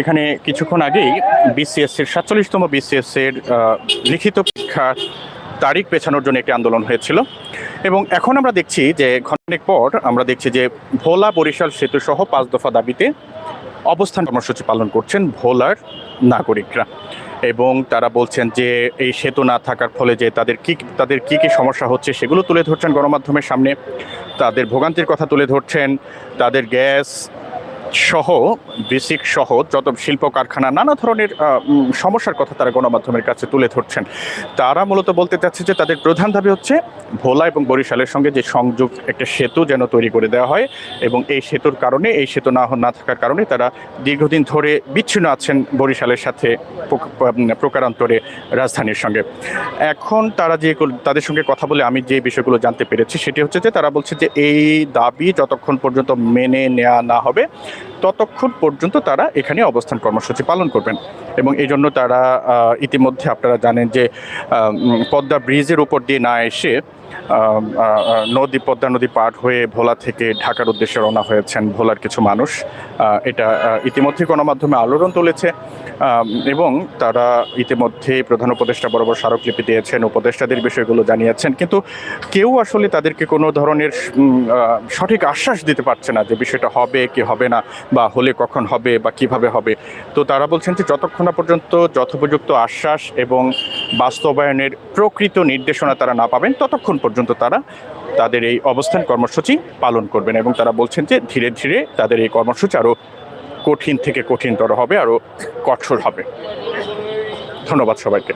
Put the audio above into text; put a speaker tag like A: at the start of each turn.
A: এখানে কিছুক্ষণ আগেই বিসিএস এর সাতচল্লিশতম বিসিএস এর লিখিত পরীক্ষার তারিখ পেছানোর জন্য একটি আন্দোলন হয়েছিল। এবং এখন আমরা দেখছি যে ঘন্টেক পর আমরা দেখছি যে ভোলা বরিশাল সেতু সহ পাঁচ দফা দাবিতে অবস্থান কর্মসূচি পালন করছেন ভোলার নাগরিকরা। এবং তারা বলছেন যে এই সেতু না থাকার ফলে যে তাদের কি তাদের কি কি সমস্যা হচ্ছে সেগুলো তুলে ধরছেন গণমাধ্যমের সামনে। তাদের ভোগান্তির কথা তুলে ধরছেন। তাদের গ্যাস সহ, বেসিক সহ যত শিল্প কারখানা, নানা ধরনের সমস্যার কথা তারা গণমাধ্যমের কাছে তুলে ধরছেন। তারা মূলত বলতে চাচ্ছে যে তাদের প্রধান দাবি হচ্ছে ভোলা এবং বরিশালের সঙ্গে যে সংযোগ, একটা সেতু যেন তৈরি করে দেওয়া হয় এবং এই সেতুর কারণে, এই সেতু না না থাকার কারণে তারা দীর্ঘদিন ধরে বিচ্ছিন্ন আছেন বরিশালের সাথে প্রকারান্তরে রাজধানীর সঙ্গে। এখন তারা যে তাদের সঙ্গে কথা বলে আমি যে বিষয়গুলো জানতে পেরেছি সেটি হচ্ছে যে তারা বলছে যে এই দাবি যতক্ষণ পর্যন্ত মেনে নেওয়া না হবে ততক্ষণ পর্যন্ত তারা এখানে অবস্থান কর্মসূচি পালন করবেন। এবং এই জন্য তারা ইতিমধ্যে আপনারা জানেন যে পদ্মা ব্রিজের উপর দিয়ে না এসে নদী, পদ্মা নদী পার হয়ে ভোলা থেকে ঢাকার উদ্দেশ্যে রওনা হয়েছেন ভোলার কিছু মানুষ। এটা ইতিমধ্যে গণমাধ্যমে আলোড়ন তুলেছে। এবং তারা ইতিমধ্যে প্রধান উপদেষ্টা বরাবর স্মারকলিপি দিয়েছেন, উপদেষ্টাদের বিষয়গুলো জানিয়েছেন। কিন্তু কেউ আসলে তাদেরকে কোনো ধরনের সঠিক আশ্বাস দিতে পারছে না যে বিষয়টা হবে কি হবে না, বা হলে কখন হবে, বা কীভাবে হবে। তো তারা বলছেন যে যতক্ষণ না পর্যন্ত যথোপযুক্ত আশ্বাস এবং বাস্তবায়নের প্রকৃত নির্দেশনা তারা না পাবেন, ততক্ষণ পর্যন্ত তারা তাদের এই অবস্থান কর্মসূচি পালন করবেন এবং তারা বলছেন যে ধীরে ধীরে তাদের এই কর্মসূচি আরও কঠিন থেকে কঠিনতর হবে আরও কঠোর হবে। ধন্যবাদ সবাইকে।